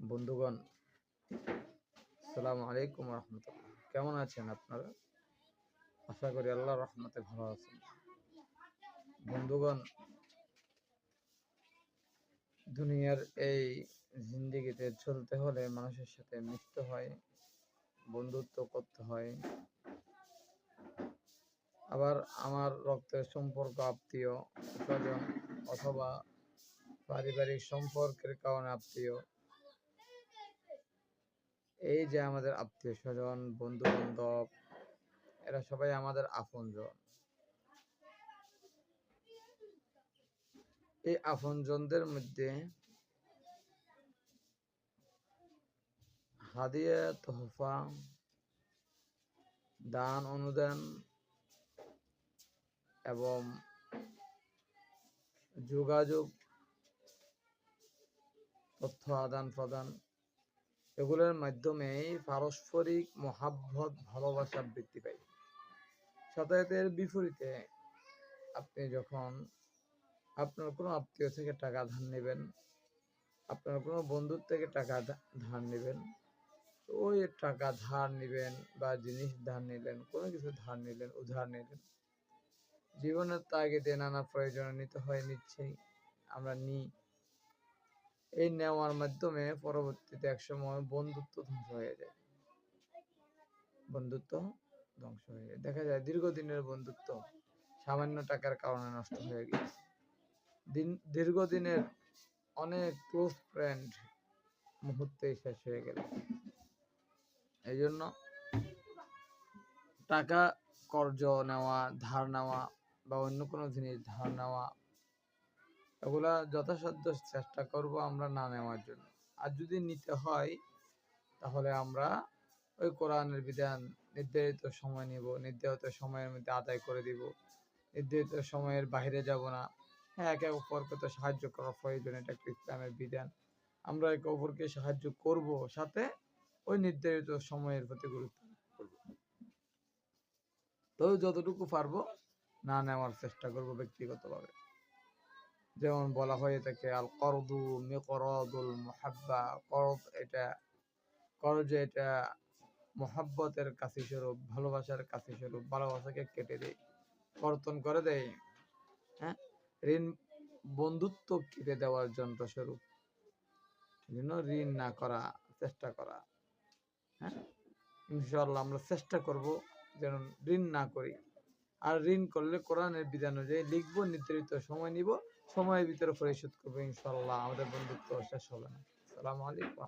বন্ধুগণ সালামু আলাইকুম রহমতুল্লাহ। কেমন আছেন আপনারা? আশা করি আল্লাহ রহমতে ভালো আছেন। বন্ধুগণ, দুনিয়ার এই জিন্দিগিতে চলতে হলে মানুষের সাথে মিশতে হয়, বন্ধুত্ব করতে হয়। আবার আমার রক্তের সম্পর্ক আত্মীয় স্বজন অথবা পারিবারিক সম্পর্কের কারণে আত্মীয় এই যে আমাদের আত্মীয় স্বজন বন্ধু বান্ধব এরা সবাই আমাদের আপনজন। এই আপনজনদের মধ্যে হাদিয়া, তোহফা, দান, অনুদান এবং যোগাযোগ, তথ্য আদান প্রদান এগুলোর মাধ্যমে পারস্পরিক মহাব্বত, ভালোবাসা বৃদ্ধি পায়। সাথে বিপরীতে আপনি যখন আপনার কোনো আত্মীয় থেকে টাকা ধার নেবেন, আপনার কোনো বন্ধুর থেকে টাকা ধার নেবেন ওই টাকা ধার নেবেন বা জিনিস ধার নিলেন, কোনো কিছু ধার নিলেন, উধার নিলেন, জীবনের তাগিদে নানা প্রয়োজনে নিতে হয়, নিচ্ছেই। আমরা নিই। এই নেওয়ার মাধ্যমে পরবর্তীতে একসময় বন্ধুত্ব ধ্বংস হয়ে যায়। বন্ধুত্ব ধ্বংস হয়ে যায়। দেখা যায় দীর্ঘদিনের বন্ধুত্ব সামান্য টাকার কারণে নষ্ট হয়ে গেছে। দিন, দীর্ঘদিনের অনেক ক্লোজ ফ্রেন্ড মুহূর্তে শেষ হয়ে গেল। এই জন্য টাকা কর্জ নেওয়া, ধার নেওয়া বা অন্য কোনো জিনিস ধার নেওয়া এগুলা যথাসাধ্য চেষ্টা করব আমরা না নেওয়ার জন্য। আর যদি নিতে হয়, তাহলে আমরা ওই কোরআনের বিধান, নির্ধারিত সময় নিব, নির্ধারিত সময়ের মধ্যে আদায় করে দিব। নির্ধারিত সময়ের বাইরে যাব না। হ্যাঁ একে অপরকে তো সাহায্য করা প্রয়োজন, এটা একটা ইসলামের বিধান। আমরা একে অপরকে সাহায্য করব সাথে ওই নির্ধারিত সময়ের প্রতি গুরুত্ব করব। তো যতটুকু পারব না নেওয়ার চেষ্টা করব ব্যক্তিগতভাবে। যেমন বলা হয়ে থাকে আল করদু মিকরদুল মুহাব্বা। করদ এটা করজ এটা মোহাব্বতের কাছে স্বরূপ, ভালোবাসার কাছে স্বরূপ, ভালোবাসাকে কেটে দেয়, কর্তন করে দেয় হ্যাঁ? ঋণ বন্ধুত্ব কেটে দেওয়ার যন্ত্র স্বরূপ। জন্য ঋণ না করা, চেষ্টা করা হ্যাঁ? ইনশাল্লাহ আমরা চেষ্টা করব যেন ঋণ না করি। আর ঋণ করলে কোরআনের বিধান অনুযায়ী লিখব, নির্ধারিত সময় নিব, সময়ের ভিতরে পরিশোধ করব ইনশাল্লাহ আমাদের বন্ধুত্ব শেষ হবে না। আলাইকুম।